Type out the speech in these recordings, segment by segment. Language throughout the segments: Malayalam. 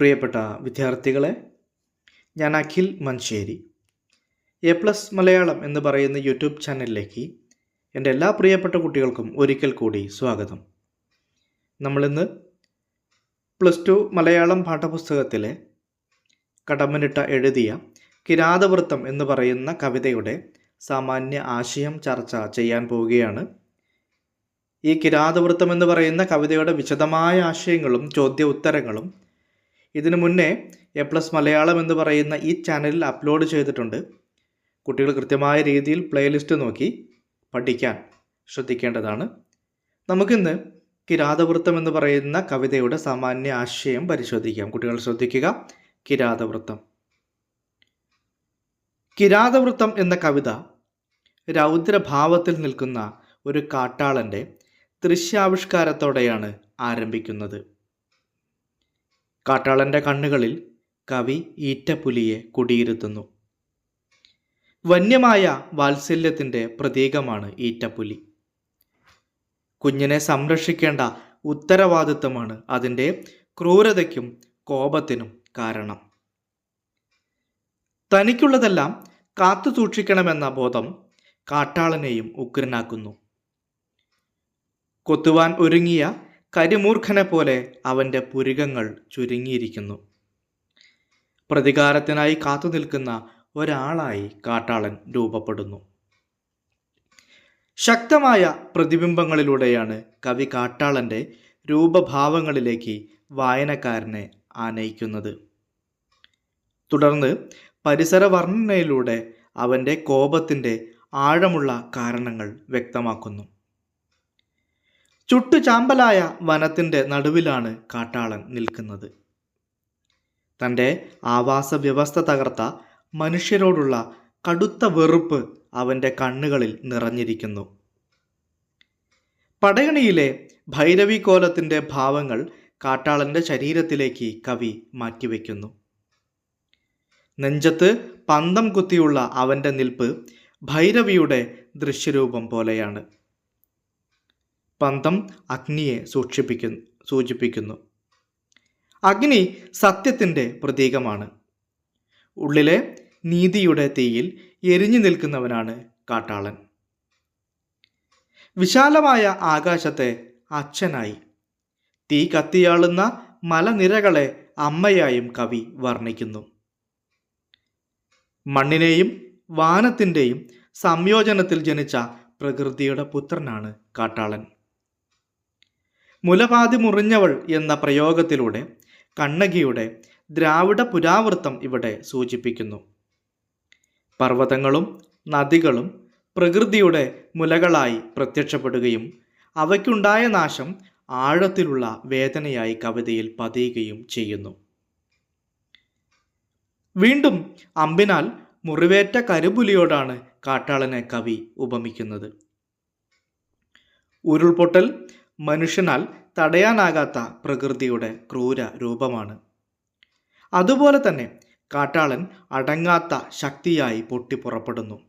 പ്രിയപ്പെട്ട വിദ്യാർത്ഥികളെ ഞാൻ അഖിൽ മഞ്ചേരി എ പ്ലസ് മലയാളം എന്ന് പറയുന്ന യൂട്യൂബ് ചാനലിലേക്ക് എന്റെ എല്ലാ പ്രിയപ്പെട്ട കുട്ടികൾക്കും ഒരിക്കൽ കൂടി സ്വാഗതം. നമ്മളിന്ന് പ്ലസ് ടു മലയാളം പാഠപുസ്തകത്തിലെ കടമ്മനിട്ട എഴുതിയ കിരാതവൃത്തം എന്ന് പറയുന്ന കവിതയുടെ സാമാന്യ ആശയം ചർച്ച ചെയ്യാൻ പോവുകയാണ്. ഈ കിരാതവൃത്തം എന്ന് പറയുന്ന കവിതയുടെ വിശദമായ ആശയങ്ങളും ചോദ്യ ഉത്തരങ്ങളും ഇതിനു മുന്നേ എ പ്ലസ് മലയാളം എന്ന് പറയുന്ന ഈ ചാനലിൽ അപ്ലോഡ് ചെയ്തിട്ടുണ്ട്. കുട്ടികൾ കൃത്യമായ രീതിയിൽ പ്ലേലിസ്റ്റ് നോക്കി പഠിക്കാൻ ശ്രദ്ധിക്കേണ്ടതാണ്. നമുക്കിന്ന് കിരാതവൃത്തം എന്ന് പറയുന്ന കവിതയുടെ സാമാന്യ ആശയം പരിശോധിക്കാം. കുട്ടികൾ ശ്രദ്ധിക്കുക. കിരാതവൃത്തം. കിരാതവൃത്തം എന്ന കവിത രൗദ്രഭാവത്തിൽ നിൽക്കുന്ന ഒരു കാട്ടാളന്റെ ദൃശ്യാവിഷ്കാരത്തോടെയാണ് ആരംഭിക്കുന്നത്. കാട്ടാളന്റെ കണ്ണുകളിൽ കവി ഈറ്റപ്പുലിയെ കുടിയിരുത്തുന്നു. വന്യമായ വാത്സല്യത്തിന്റെ പ്രതീകമാണ് ഈറ്റപ്പുലി. കുഞ്ഞിനെ സംരക്ഷിക്കേണ്ട ഉത്തരവാദിത്തമാണ് അതിന്റെ ക്രൂരതയ്ക്കും കോപത്തിനും കാരണം. തനിക്കുള്ളതെല്ലാം കാത്തു സൂക്ഷിക്കണമെന്ന ബോധം കാട്ടാളനെയും ഉഗ്രനാക്കുന്നു. കൊത്തുവാൻ ഒരുങ്ങിയ കരിമൂർഖനെ പോലെ അവന്റെ പുരികങ്ങൾ ചുരുങ്ങിയിരിക്കുന്നു. പ്രതികാരത്തിനായി കാത്തു നിൽക്കുന്ന ഒരാളായി കാട്ടാളൻ രൂപപ്പെടുന്നു. ശക്തമായ പ്രതിബിംബങ്ങളിലൂടെയാണ് കവി കാട്ടാളന്റെ രൂപഭാവങ്ങളിലേക്ക് വായനക്കാരനെ ആനയിക്കുന്നത്. തുടർന്ന് പരിസര വർണനയിലൂടെ അവന്റെ കോപത്തിന്റെ ആഴമുള്ള കാരണങ്ങൾ വ്യക്തമാക്കുന്നു. ചുട്ടുചാമ്പലായ വനത്തിന്റെ നടുവിലാണ് കാട്ടാളൻ നിൽക്കുന്നത്. തന്റെ ആവാസ വ്യവസ്ഥ തകർത്ത മനുഷ്യരോടുള്ള കടുത്ത വെറുപ്പ് അവന്റെ കണ്ണുകളിൽ നിറഞ്ഞിരിക്കുന്നു. പടയണിയിലെ ഭൈരവി കോലത്തിന്റെ ഭാവങ്ങൾ കാട്ടാളന്റെ ശരീരത്തിലേക്ക് കവി മാറ്റിവെക്കുന്നു. നെഞ്ചത്ത് പന്തം കുത്തിയുള്ള അവന്റെ നിൽപ്പ് ഭൈരവിയുടെ ദൃശ്യരൂപം പോലെയാണ്. പന്തം അഗ്നിയെ സൂക്ഷിപ്പിക്കുന്നു സൂചിപ്പിക്കുന്നു. അഗ്നി സത്യത്തിന്റെ പ്രതീകമാണ്. ഉള്ളിലെ നീതിയുടെ തീയിൽ എരിഞ്ഞു നിൽക്കുന്നവനാണ് കാട്ടാളൻ. വിശാലമായ ആകാശത്തെ അച്ഛനായി. തീ കത്തിയാളുന്ന മലനിരകളെ അമ്മയായും കവി വർണിക്കുന്നു. മണ്ണിനെയും വാനത്തിന്റെയും സംയോജനത്തിൽ ജനിച്ച പ്രകൃതിയുടെ പുത്രനാണ് കാട്ടാളൻ. മുലപാതി മുറിഞ്ഞവൾ എന്ന പ്രയോഗത്തിലൂടെ കണ്ണകിയുടെ ദ്രാവിഡ പുരാവൃത്തം ഇവിടെ സൂചിപ്പിക്കുന്നു. പർവതങ്ങളും നദികളും പ്രകൃതിയുടെ മുലകളായി പ്രത്യക്ഷപ്പെടുകയും അവയ്ക്കുണ്ടായ നാശം ആഴത്തിലുള്ള വേദനയായി കവിതയിൽ പതിയുകയും ചെയ്യുന്നു. വീണ്ടും അമ്പിനാൽ മുറിവേറ്റ കരുപുലിയോടാണ് കാട്ടാളനെ കവി ഉപമിക്കുന്നത്. ഉരുൾപൊട്ടൽ മനുഷ്യനാൽ തടയാനാകാത്ത പ്രകൃതിയുടെ ക്രൂര രൂപമാണ്. അതുപോലെ തന്നെ കാട്ടാളൻ അടങ്ങാത്ത ശക്തിയായി പൊട്ടിപ്പുറപ്പെടുന്നു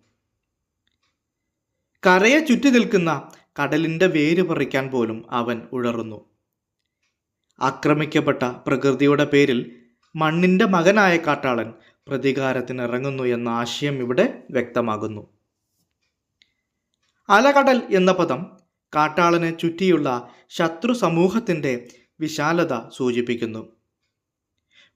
കരയെ ചുറ്റി നിൽക്കുന്ന കടലിന്റെ വേര് പറിക്കാൻ പോലും അവൻ ഉഴറുന്നു. ആക്രമിക്കപ്പെട്ട പ്രകൃതിയുടെ പേരിൽ മണ്ണിന്റെ മകനായ കാട്ടാളൻ പ്രതികാരത്തിനിറങ്ങുന്നു എന്ന ആശയം ഇവിടെ വ്യക്തമാകുന്നു. അലകടൽ എന്ന പദം കാട്ടാളനെ ചുറ്റിയുള്ള ശത്രു സമൂഹത്തിന്റെ വിശാലത സൂചിപ്പിക്കുന്നു.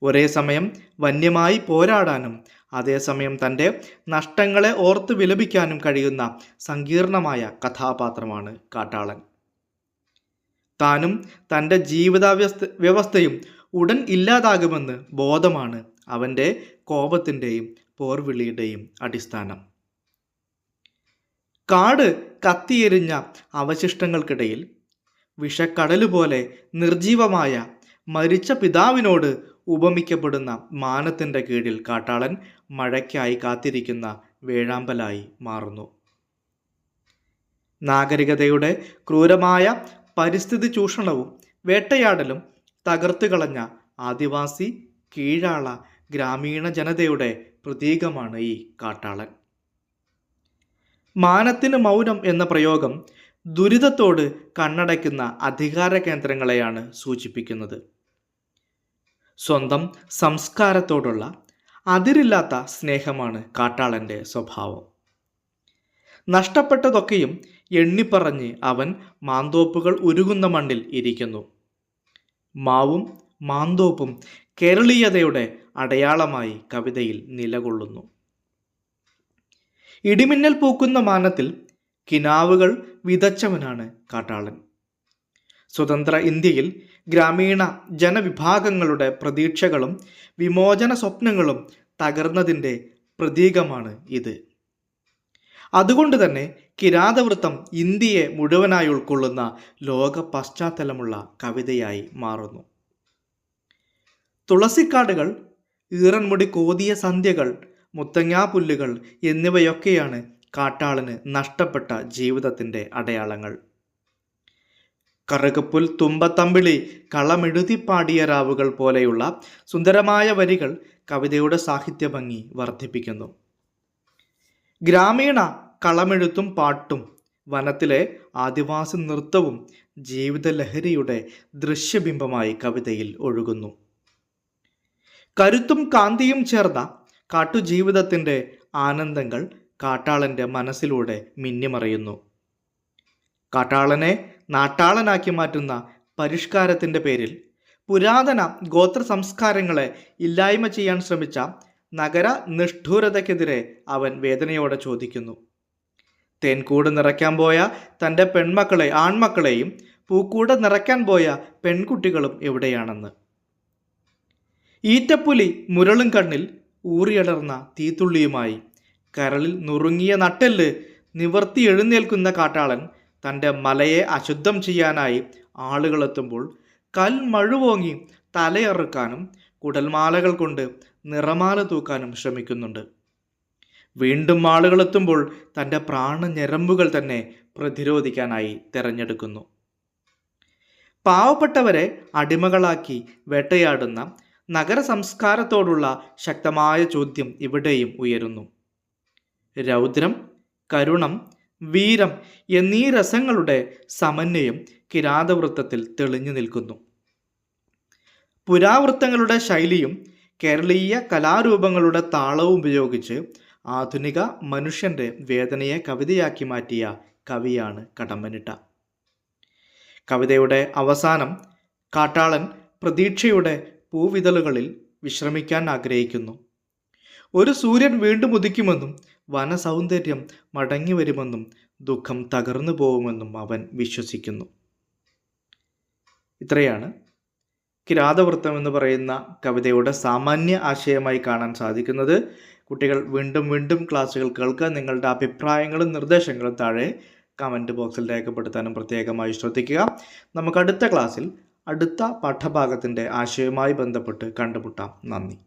ഒരേ സമയം വന്യമായി പോരാടാനും അതേസമയം തന്റെ നഷ്ടങ്ങളെ ഓർത്ത് വിലപിക്കാനും കഴിയുന്ന സങ്കീർണമായ കഥാപാത്രമാണ് കാട്ടാളൻ. താനും തന്റെ ജീവിതാവ്യസ്ഥ വ്യവസ്ഥയും ഉടൻ ഇല്ലാതാകുമെന്ന് ബോധമാണ് അവന്റെ കോപത്തിന്റെയും പോർവിളിയുടെയും അടിസ്ഥാനം. കാട് കത്തിയെരിഞ്ഞ അവശിഷ്ടങ്ങൾക്കിടയിൽ വിഷക്കടലുപോലെ നിർജീവമായ മരിച്ച പിതാവിനോട് ഉപമിക്കപ്പെടുന്ന മാനത്തിന്റെ കീഴിൽ കാട്ടാളൻ മഴയ്ക്കായി കാത്തിരിക്കുന്ന വേഴാമ്പലായി മാറുന്നു. നാഗരികതയുടെ ക്രൂരമായ പരിസ്ഥിതി ചൂഷണവും വേട്ടയാടലും തകർത്തു കളഞ്ഞ ആദിവാസി കീഴാള ഗ്രാമീണ ജനതയുടെ പ്രതീകമാണ് ഈ കാട്ടാളൻ. മാനത്തിന് മൗനം എന്ന പ്രയോഗം ദുരിതത്തോട് കണ്ണടയ്ക്കുന്ന അധികാര കേന്ദ്രങ്ങളെയാണ് സൂചിപ്പിക്കുന്നത്. സ്വന്തം സംസ്കാരത്തോടുള്ള അതിരില്ലാത്ത സ്നേഹമാണ് കാട്ടാളന്റെ സ്വഭാവം. നഷ്ടപ്പെട്ടതൊക്കെയും എണ്ണിപ്പറഞ്ഞ് അവൻ മാന്തോപ്പുകൾ ഉരുകുന്ന മണ്ണിൽ ഇരിക്കുന്നു. മാവും മാന്തോപ്പും കേരളീയതയുടെ അടയാളമായി കവിതയിൽ നിലകൊള്ളുന്നു. ഇടിമിന്നൽ പൂക്കുന്ന മാനത്തിൽ കിനാവുകൾ വിതച്ചവനാണ് കാട്ടാളൻ. സ്വതന്ത്ര ഇന്ത്യയിൽ ഗ്രാമീണ ജനവിഭാഗങ്ങളുടെ പ്രതീക്ഷകളും വിമോചന സ്വപ്നങ്ങളും തകർന്നതിന്റെ പ്രതീകമാണ് ഇത്. അതുകൊണ്ട് തന്നെ കിരാതവൃത്തം ഇന്ത്യയെ മുഴുവനായി ഉൾക്കൊള്ളുന്ന ലോക പശ്ചാത്തലമുള്ള കവിതയായി മാറുന്നു. തുളസിക്കാടുകൾ ഈറൻമുടി കോതിയ സന്ധ്യകൾ മുത്തങ്ങാപുല്ലുകൾ എന്നിവയൊക്കെയാണ് കാട്ടാളന് നഷ്ടപ്പെട്ട ജീവിതത്തിന്റെ അടയാളങ്ങൾ. കറുകപ്പുൽ തുമ്പത്തമ്പിളി കളമെഴുതി പാടിയ രാവുകൾ പോലെയുള്ള സുന്ദരമായ വരികൾ കവിതയുടെ സാഹിത്യ ഭംഗി വർദ്ധിപ്പിക്കുന്നു. ഗ്രാമീണ കളമെഴുത്തും പാട്ടും വനത്തിലെ ആദിവാസി നൃത്തവും ജീവിതലഹരിയുടെ ദൃശ്യബിംബമായി കവിതയിൽ ഒഴുകുന്നു. കരുത്തും കാന്തിയും ചേർന്ന കാട്ടുജീവിതത്തിന്റെ ആനന്ദങ്ങൾ കാട്ടാളന്റെ മനസ്സിലൂടെ മിന്നിമറയുന്നു. കാട്ടാളനെ നാട്ടാളനാക്കി മാറ്റുന്ന പരിഷ്കാരത്തിന്റെ പേരിൽ പുരാതന ഗോത്ര സംസ്കാരങ്ങളെ ഇല്ലായ്മ ചെയ്യാൻ ശ്രമിച്ച നഗര നിഷ്ഠൂരതയ്ക്കെതിരെ അവൻ വേദനയോടെ ചോദിക്കുന്നു. തേൻകൂട് നിറയ്ക്കാൻ പോയ തന്റെ പെൺമക്കളെ ആൺമക്കളെയും പൂക്കൂട് നിറയ്ക്കാൻ പോയ പെൺകുട്ടികളും എവിടെയാണെന്ന്. ഈറ്റപ്പുലി മുരളും കണ്ണിൽ ഊറിയടർന്ന തീത്തുള്ളിയുമായി. കരളിൽ നുറുങ്ങിയ നട്ടെല്ല് നിവർത്തി എഴുന്നേൽക്കുന്ന കാട്ടാളൻ തന്റെ മലയെ അശുദ്ധം ചെയ്യാനായി ആളുകളെത്തുമ്പോൾ കൽമഴുവോങ്ങി തലയറുക്കാനും കുടൽമാലകൾ കൊണ്ട് നിറമാല തൂക്കാനും ശ്രമിക്കുന്നുണ്ട്. വീണ്ടും ആളുകളെത്തുമ്പോൾ തന്റെ പ്രാണഞരമ്പുകൾ തന്നെ പ്രതിരോധിക്കാനായി തിരഞ്ഞെടുക്കുന്നു. പാവപ്പെട്ടവരെ അടിമകളാക്കി വേട്ടയാടുന്ന നഗര സംസ്കാരത്തോടുള്ള ശക്തമായ ചോദ്യം ഇവിടെയും ഉയരുന്നു. രൗദ്രം കരുണം വീരം എന്നീ രസങ്ങളുടെ സമന്വയം കിരാതവൃത്തത്തിൽ തെളിഞ്ഞു നിൽക്കുന്നു. പുരാവൃത്തങ്ങളുടെ ശൈലിയും കേരളീയ കലാരൂപങ്ങളുടെ താളവും ഉപയോഗിച്ച് ആധുനിക മനുഷ്യന്റെ വേദനയെ കവിതയാക്കി മാറ്റിയ കവിയാണ് കടമ്പനിട്ട. കവിതയുടെ അവസാനം കാട്ടാളൻ പ്രതീക്ഷയുടെ പൂവിതളുകളിൽ വിശ്രമിക്കാൻ ആഗ്രഹിക്കുന്നു. ഒരു സൂര്യൻ വീണ്ടും ഉദിക്കുമെന്നും വനസൗന്ദര്യം മടങ്ങി വരുമെന്നും ദുഃഖം തകർന്നു പോകുമെന്നും അവൻ വിശ്വസിക്കുന്നു. ഇത്രയാണ് കിരാതവൃത്തം എന്ന് പറയുന്ന കവിതയുടെ സാമാന്യ ആശയമായി കാണാൻ സാധിക്കുന്നത്. കുട്ടികൾ വീണ്ടും വീണ്ടും ക്ലാസ്സുകൾ കേൾക്കുക നിങ്ങളുടെ അഭിപ്രായങ്ങളും നിർദ്ദേശങ്ങളും താഴെ കമന്റ് ബോക്സിൽ രേഖപ്പെടുത്താനും പ്രത്യേകമായി ശ്രദ്ധിക്കുക. നമുക്ക് അടുത്ത ക്ലാസ്സിൽ അടുത്ത പാഠഭാഗത്തിന്റെ ആശയവുമായി ബന്ധപ്പെട്ട് കണ്ടുമുട്ടാം. നന്ദി.